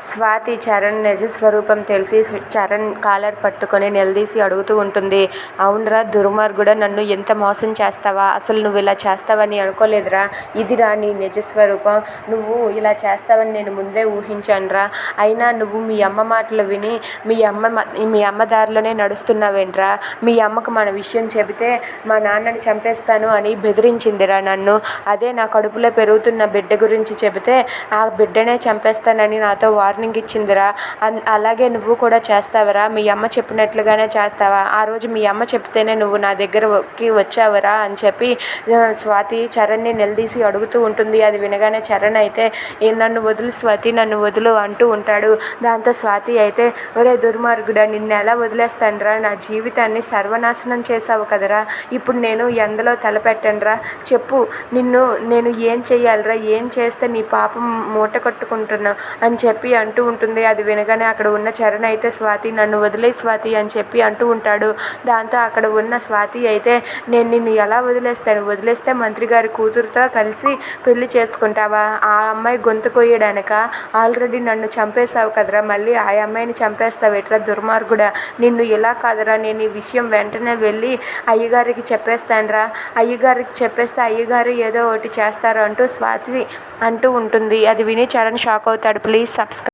స్వాతి చరణ్ నిజస్వరూపం తెలిసి చరణ్ కాలర్ పట్టుకొని నిలదీసి అడుగుతూ ఉంటుంది. అవునరా దుర్మార్గుడ నన్ను ఎంత మోసం చేస్తావా? అసలు నువ్వు ఇలా చేస్తావని అనుకోలేదురా. ఇదిరా నీ నిజస్వరూపం నువ్వు ఇలా చేస్తావని నేను ముందే ఊహించానురా. అయినా నువ్వు మీ అమ్మ మాటలు విని మీ అమ్మ మీ అమ్మ దారిలోనే నడుస్తున్నావేంట్రా? మీ అమ్మకు మన విషయం చెబితే మా నాన్నని చంపేస్తాను అని బెదిరించిందిరా నన్ను. అదే నా కడుపులో పెరుగుతున్న బిడ్డ గురించి చెబితే ఆ బిడ్డనే చంపేస్తానని నాతో వార్నింగ్ ఇచ్చిందిరా. అన్- అలాగే నువ్వు కూడా చేస్తావరా. మీ అమ్మ చెప్పినట్లుగానే చేస్తావా? ఆ రోజు మీ అమ్మ చెప్తేనే నువ్వు నా దగ్గరకి వచ్చావరా అని చెప్పి స్వాతి చరణ్ని నిలదీసి అడుగుతూ ఉంటుంది. అది వినగానే చరణ్ అయితే నన్ను వదులు స్వాతి నన్ను వదులు అంటూ ఉంటాడు. దాంతో స్వాతి అయితే ఒరే దుర్మార్గుడా నిన్ను ఎలా వదిలేస్తానురా? నా జీవితాన్ని సర్వనాశనం చేసావు కదరా. ఇప్పుడు నేను ఎందులో తలపెట్టనురా? చెప్పు నిన్ను నేను ఏం చేయాలరా ఏం చేస్తే నీ పాపం మూట కట్టుకుంటున్నావు అని చెప్పి అంటూ ఉంటుంది. అది వినగానే అక్కడ ఉన్న చరణ్ అయితే స్వాతి నన్ను వదిలే స్వాతి అని చెప్పి అంటూ ఉంటాడు. దాంతో అక్కడ ఉన్న స్వాతి అయితే నేను నిన్ను ఎలా వదిలేస్తాను? వదిలేస్తే మంత్రి గారి కూతురుతో కలిసి పెళ్ళి చేసుకుంటావా? ఆ అమ్మాయి గొంతు కొయ్యడానిక? ఆల్రెడీ నన్ను చంపేశావు కదరా. మళ్ళీ ఆ అమ్మాయిని చంపేస్తావు. ఎట్రా దుర్మార్గుడా? నిన్ను ఇలా కాదురా? నేను ఈ విషయం వెంటనే వెళ్ళి అయ్యగారికి చెప్పేస్తానురా. అయ్యగారికి చెప్పేస్తే అయ్యగారు ఏదో ఒకటి చేస్తారు అంటూ స్వాతి అంటూ ఉంటుంది. అది విని చరణ్ షాక్ అవుతాడు. Please subscribe